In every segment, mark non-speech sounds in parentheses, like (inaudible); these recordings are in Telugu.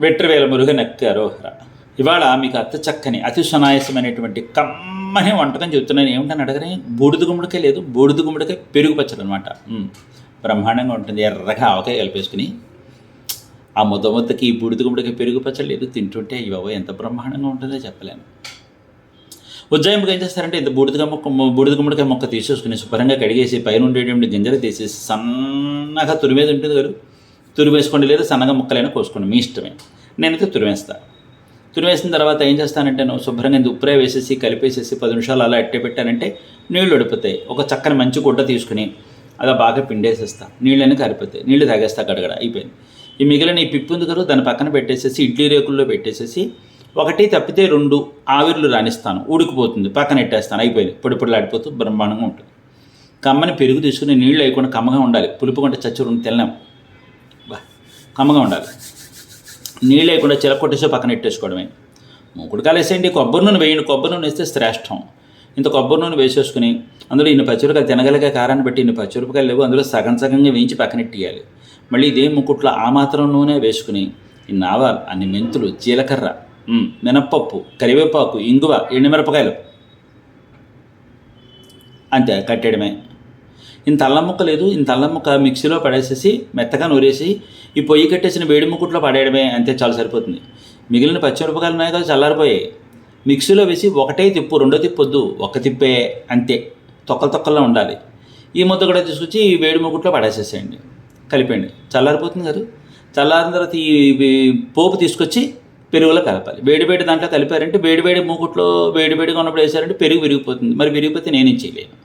వెట్రివేల మురుగనెక్క అరోహర. ఇవాళ మీకు అత్త చక్కని అతి సునాయాసమైనటువంటి కమ్మని వంటకం చెబుతున్నాను. ఏమిటని అడగరే? బూడిద గుమ్మడికాయ లేదు బూడిద గుమ్మడికాయ పెరుగు పచ్చడి అనమాట బ్రహ్మాండంగా ఉంటుంది. ఎర్రగా ఆవకాయ కలిపేసుకుని. ఆ ముద్ద ముద్దకి ఈ బూడిద గుమ్మడికాయ పెరుగు పచ్చడి లేదు. తింటుంటే ఇవ్వ ఎంత బ్రహ్మాండంగా ఉంటుందో చెప్పలేను. ఉజ్జాయింపుగా ఏం చేస్తారంటే ఇంత బూడిద మొక్క బూడిద గుమ్మడికాయ మొక్క తీసేసుకుని శుభ్రంగా కడిగేసి పైన ఉండేటువంటి గింజలు తీసేసి సన్నగా తురిమేది ఉంటుంది కదా. తురివేసుకోండి లేదా సన్నగా ముక్కలైనా కోసుకోండి. మీ ఇష్టమే. నేనైతే తురివేస్తాను తురివేసిన తర్వాత ఏం చేస్తానంటే నువ్వు శుభ్రంగా ఇంత ఉప్పురే వేసేసి కలిపేసేసి పది నిమిషాలు అలా అట్టే పెట్టానంటే నీళ్ళు ఉడిపోతాయి ఒక చక్కని మంచి గుడ్డ తీసుకుని అలా బాగా పిండేసేస్తా. నీళ్ళని కరిపోతాయి నీళ్ళు తాగేస్తా గడగడ. అయిపోయింది. ఈ మిగిలిన ఈ పిప్పు ఉంది కదా దాని పక్కన పెట్టేసేసి ఇడ్లీ రేకుల్లో పెట్టేసేసి ఒకటి తప్పితే రెండు ఆవిర్లు రాణిస్తాను ఉడికిపోతుంది. పక్కన పెట్టేస్తాను అయిపోయింది. పొడి పొడిలాడిపోతూ బ్రహ్మాండంగా ఉంటుంది. కమ్మని పెరుగు తీసుకుని నీళ్ళు వేయకుండా కమ్మగా ఉండాలి. పులుపు కొంటే చచ్చి రెండు బా కమ్మగా ఉండాలి. నీళ్ళు లేకుండా చిలకొట్టేసి పక్కన పెట్టేసుకోవడమే మూకుడు కాలేసేయండి కొబ్బరి నూనె వేయండి కొబ్బరి నూనె వేస్తే శ్రేష్టం. ఇంత కొబ్బరి నూనె వేసేసుకుని అందులో ఇన్ని పచ్చిమిరకాయలు తినగలిగే కారాన్ని బట్టి ఇన్ని పచ్చిమిరపకాయలు లేవు అందులో సగం సగంగా వేయించి పక్కనెట్టేయాలి మళ్ళీ ఇదే ముక్కుట్లో ఆ మాత్రం నూనె వేసుకుని ఇన్ని ఆవాలు అన్ని మెంతులు జీలకర్ర మినప్పప్పు కరివేపాకు ఇంగువ ఎండుమిరపకాయలు అంతే కట్టేయడమే. ఇంత అల్లం ముక్క లేదు ఇంత అల్లం ముక్క మిక్సీలో పడేసేసి మెత్తగా నూరేసి ఈ పొయ్యి కట్టేసిన వేడి ముక్కుట్లో పడేయడమే అంతే చాలా సరిపోతుంది. మిగిలిన పచ్చిమిరపకాయలు ఉన్నాయి కదా చల్లారిపోయాయి. మిక్సీలో వేసి ఒకటే తిప్పు రెండో తిప్పొద్దు ఒక తిప్పే అంతే. తొక్కలు తొక్కల్లో ఉండాలి. ఈ ముద్ద కూడా తీసుకొచ్చి ఈ వేడి ముక్కుట్లో పడేసేసేయండి. కలిపండి చల్లారిపోతుంది కదా. చల్లారిన తర్వాత ఈ పోపు తీసుకొచ్చి పెరుగులో కలపాలి. వేడి వేడి దాంట్లో కలిపారంటే వేడి వేడి మూకుట్లో వేడి వేడిగా ఉన్నప్పుడు వేసారంటే పెరుగు విరిగిపోతుంది. మరి విరిగిపోతే నేను ఇచ్చేయలేను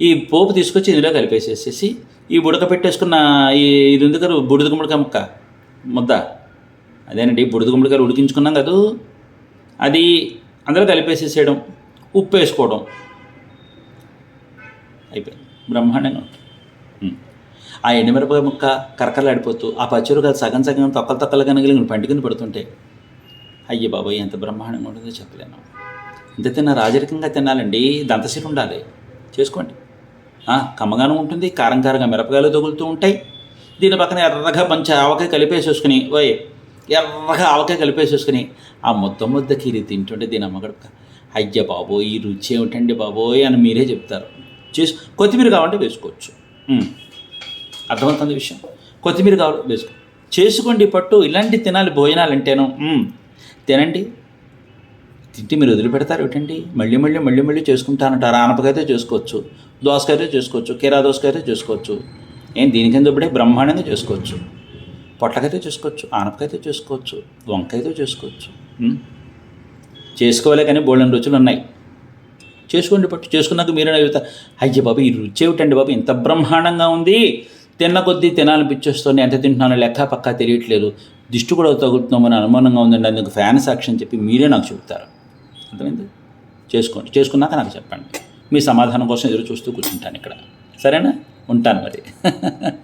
ఈ పోపు తీసుకొచ్చి ఇందులో కలిపేసేసేసి ఈ ఉడకపెట్టేసుకున్న ఈ ఇది ఉంది కదా బుడిద గుమ్మడికాయ ముక్క ముద్ద. అదేనండి బుడిద గుమ్మడికాయ ఉడికించుకున్నాం కదా? అది అందులో కలిపేసేసేయడం ఉప్పు వేసుకోవడం అయిపోయింది. బ్రహ్మాండంగా ఉంటుంది ఆ ఎండుమిరపకాయ ముక్క కరకరలాడిపోతూ ఆ పచ్చిరకాయలు సగం సగం తొక్కలు తొక్కలు కనగలిగిన పండుగని పడుతుంటే అయ్యే బాబాయ్ ఎంత బ్రహ్మాండంగా ఉంటుందో చెప్పలేను ఇంత తిన్న రాజరికంగా తినాలండి దంతశీలు ఉండాలి. చేసుకోండి. కమ్మగాను ఉంటుంది కారం కారంగా మిరపకాయలు తగులుతూ ఉంటాయి. దీని పక్కన ఎర్రగా మంచి ఆవకాయ కలిపేసేసుకుని ఓయ్ ఎర్రగా ఆవకాయ కలిపేసేసుకుని ఆ ముద్ద ముద్దకి ఇది తింటుంటే దీని అమ్మగడక అయ్య బాబోయ్ ఈ రుచి ఏమిటండి బాబోయ్ అని మీరే చెప్తారు. చేసు కొత్తిమీర కావాలంటే వేసుకోవచ్చు. అర్థమవుతుంది విషయం? కొత్తిమీర కావాలి వేసుకో. చేసుకోండి పట్టు ఇలాంటి తినాలి భోజనాలు అంటేను తినండి. తింటే మీరు వదిలిపెడతారు ఏంటండి? మళ్ళీ మళ్ళీ మళ్ళీ మళ్ళీ చేసుకుంటానంటారు. ఆనపకైతే చేసుకోవచ్చు దోసకాయతో చేసుకోవచ్చు కీరా దోసకాయతో చేసుకోవచ్చు. ఏం దీనికింద ఇప్పుడే బ్రహ్మాండంగా చేసుకోవచ్చు. పొట్లకైతే చేసుకోవచ్చు ఆనపకాయతో చేసుకోవచ్చు వంకాయతో చేసుకోవచ్చు చేసుకోవాలి కానీ బోళ్ళని రుచులు ఉన్నాయి. చేసుకోండి పట్టు చేసుకున్నాక మీరే అడుగుతారు అయ్యే బాబు ఈ రుచి ఏమిటండి బాబు? ఇంత బ్రహ్మాండంగా ఉంది. తిన్న కొద్దీ తినాలనిపించేస్తుంది. ఎంత తింటున్నానో లెక్క పక్కా తెలియట్లేదు. దిష్టి కూడా తగులుతున్నామని అనుమానంగా ఉందండి. అందుకు ఫ్యాన్ సాక్షి అని చెప్పి మీరే నాకు చెబుతారు. అర్థమైంది? చేసుకోండి. చేసుకున్నాక నాకు చెప్పండి. మీ సమాధానం కోసం ఎదురు చూస్తూ కూర్చుంటాను ఇక్కడ. సరేనా? ఉంటాను మరి. (laughs)